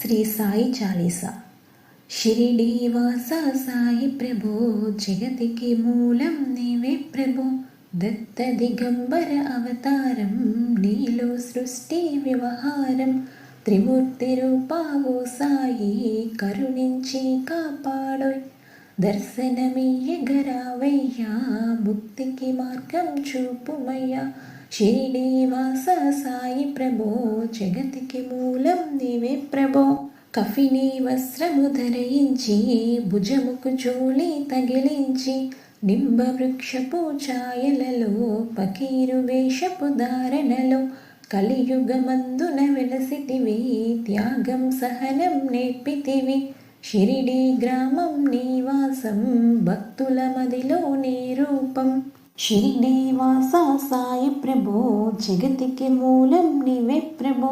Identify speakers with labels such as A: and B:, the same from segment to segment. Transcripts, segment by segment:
A: శ్రీ సాయి చాలీస. షిరిడీవాస సాయి ప్రభో జగతికి మూలం నీవే ప్రభో. దత్త దిగంబర అవతారం నీలో సృష్టి వ్యవహారం. త్రిమూర్తి రూపావో సాయి కరుణించి కాపాడోయ్. దర్శనమియ్యగరావయ్యా ముక్తికి మార్గం చూపుమయ్యా. శ్రీనివాస సాయి ప్రభో జగతికి మూలం నీవే ప్రభో. కఫిని వస్త్రము ధరించి భుజముకు చూలి తగిలించి నింబ వృక్షపు ఛాయలలో పకీరు వేషపు ధారణలో కలియుగమందున వెలసితివి త్యాగం సహనం నేర్పితివి. షిరిడి గ్రామం నీవాసం భక్తుల మదిలో నీరు రూపం సాయి ప్రభో జగతికి మూలం నీవే ప్రభో.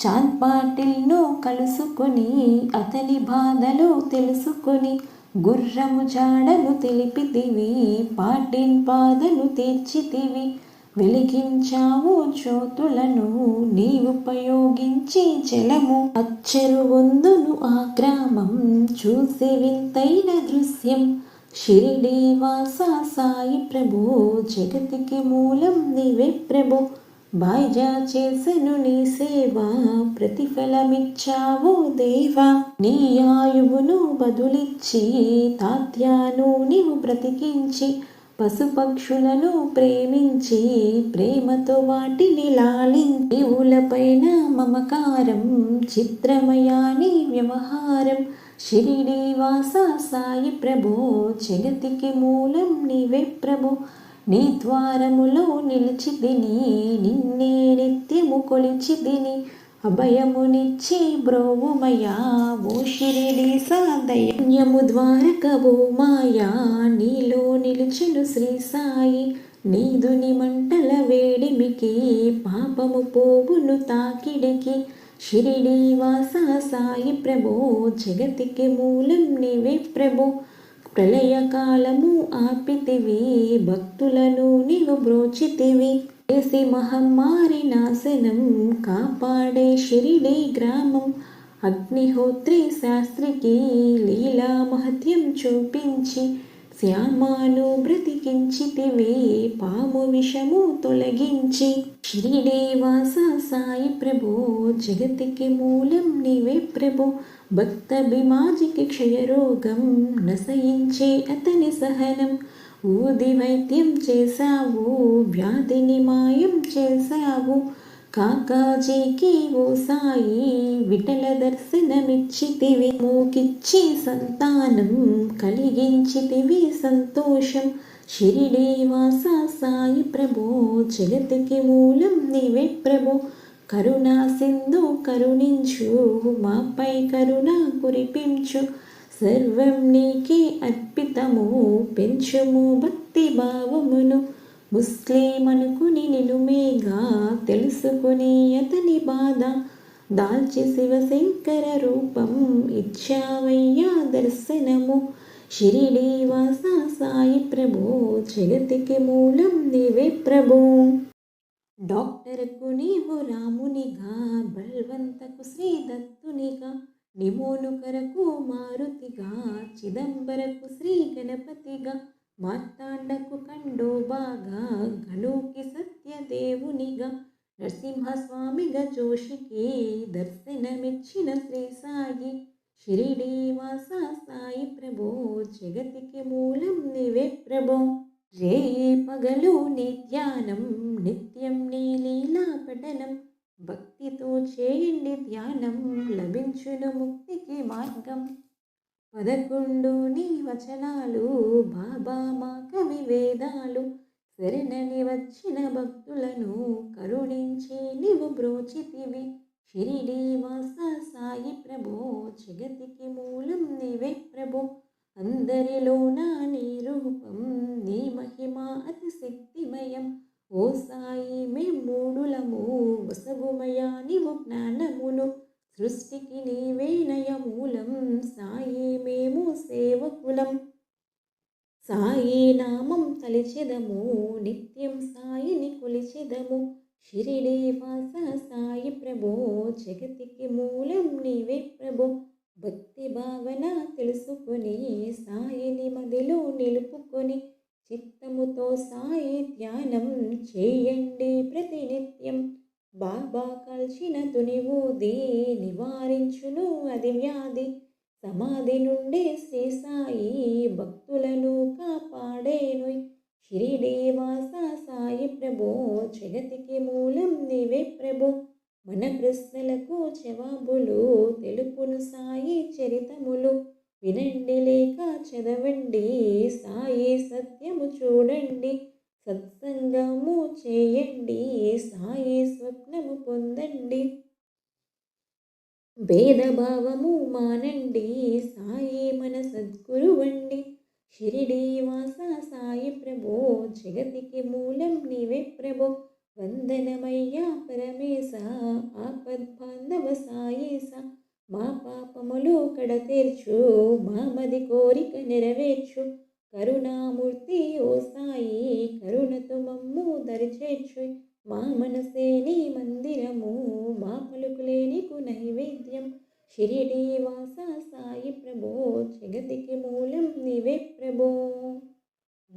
A: చాంద్ పాటిల్ను కలుసుకొని అతని బాధలు తెలుసుకొని గుర్రము జాడలు తెలిపితివి పాటిన్ పాదను తీర్చితివి. వెలిగించావు జ్యోతులను నీ ఉపయోగించి జలము. అచ్చరు వందును ఆ గ్రామం చూసే వింతైన దృశ్యం. షిరిడి వాసా సాయి ప్రభు జగతికి మూలం నీవే ప్రభు. బాయిజా చేసెను నీ సేవ ప్రతిఫలమిచ్చావు దేవా. నీ ఆయువును బదులిచ్చి తాత్యాను నీవు బ్రతికించి పశుపక్షులను ప్రేమించి ప్రేమతో వాటిని లాలించి ఊలపైన మమకారం చిత్రమయాని వ్యవహారం షిరిడి వాస సాయి ప్రభో జగతికి మూలం నీవే ప్రభో. నీ ద్వారములో నిలిచిదిని నిన్నే నిత్యము కొలిచిదిని అభయమునిచ్చి బ్రోవుమయా ఓ షిరిడి సాదయన్యము ద్వారక మాయా. నీలో నిలిచెను శ్రీ సాయి నీదుని మంటల వేడిమికి పాపము పోవును తాకిడికి. షిరిడి సాయి ప్రభో జగతికి మూలం నీవే ప్రభో. ప్రళయకాలము ఆపితివి భక్తులను నీవు బ్రోచితివి. చేసి మహమ్మారి నాశనం కాపాడే షిరిడి గ్రామం. అగ్నిహోత్రి శాస్త్రికి లీలా మహత్యం చూపించి శ్యామాను బ్రతికించితివే పాము విషము తొలగించి. శ్రీదేవాస సాయి ప్రభో జగతికి మూలం నీవే ప్రభో. భక్త బిమాజికి క్షయరోగం నశయించే అతని సహనం. ఊది వైద్యం చేశావు వ్యాధిని మాయం చేశావు. కాకాజీకి ఓ సాయి విఠల దర్శనమిచ్చితివి. మూకిచ్చి సంతానం కలిగించితివి. సంతోషం షిరిడి వాస సాయి ప్రభో. జగతికి మూలం నీవే ప్రభో. కరుణా సింధు కరుణించు మాపై కరుణ కురిపించు. సర్వం నీకే అర్పితము పెంచుము భక్తి భావమును. ముస్లిమనుకుని నిలుమేగా తెలుసుకుని అతని బాధ. దాల్చి శివశంకర రూపం ఇచ్చావయ్యా దర్శనము. షిరిడి వాస సాయి ప్రభు జగతికి మూలం నీవే ప్రభు. డాక్టర్కు నీవు రామునిగా బల్వంతకు శ్రీదత్తునిగా నిమోనుకరకు మారుతిగా చిదంబరకు శ్రీ గణపతిగా మార్తాండకు కండోబాగా గణుకి సత్యదేవునిగా నరసింహస్వామిగా జోషికి దర్శనమిచ్చిన శ్రీ సాయి షిరిడి వాస సాయి ప్రభో జగతికి మూలం నీవే ప్రభో. రే పగలు నీ ధ్యానం నిత్యం నీ లీలా పఠనం. భక్తితో చేయండి ధ్యానం లభించును ముక్తికి మార్గం. పదకొండు నీ వచనాలు బాబా మా కవి వేదాలు శరణని వచ్చిన భక్తులను కరుణించి నీవు బ్రోచితివి. షిరిడి వాస సాయి ప్రభో జగతికి మూలం నీవే ప్రభో. అందరిలోన నీ రూపం నీ మహిమ అతి శక్తిమయం. ఓ సాయి మే మూడులము వసగుమయా నీవు జ్ఞానమును. సృష్టికి నీవే మూలం సాయి నామం తలిచెదము నిత్యం సాయిని కొలిచెదము. షిరిడి వాస సాయి ప్రభో జగతికి మూలం నీవే ప్రభో. భక్తి భావన తెలుసుకొని సాయిని మదిలో నిలుపుకొని చిత్తముతో సాయి ధ్యానం చేయండి ప్రతినిత్యం. బాబా కలిసిన తునివూది నివారించును అది వ్యాధి సమాధి నుండి శ్రీ సాయి భక్తులను కాపాడేను. షిరిడి సాయి ప్రభో జగతికి మూలం నీవే ప్రభో. మన ప్రశ్నలకు జవాబులు తెలుపును సాయి చరితములు. వినండి లేక చదవండి సాయి సత్యము చూడండి. సత్సంగము చేయండి సాయి స్వప్నము పొందండి. భేదభావము మానండి సాయి మన సద్గురువండి. షిరిడి వాస సాయి ప్రభో జగతికి మూలం నీవే ప్రభో. వందనమయ్యా పరమేశ ఆపద్బాంధవ సాయేస మా పాపములు కడతీర్చు మా మది కోరిక నెరవేర్చు. కరుణామూర్తి ఓ సాయి కరుణతో మమ్ము దరిచేర్చు. మా మనసేని మందిరము మా పలుకులే నైవేద్యం. షిరిడి వాస సాయి ప్రభో జగతికి మూలం నీవే ప్రభో.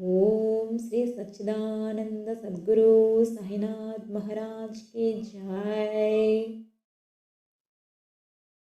A: ఓం శ్రీ సచ్చిదానంద సద్గురు సాయినాథ్ మహారాజ్కి జై.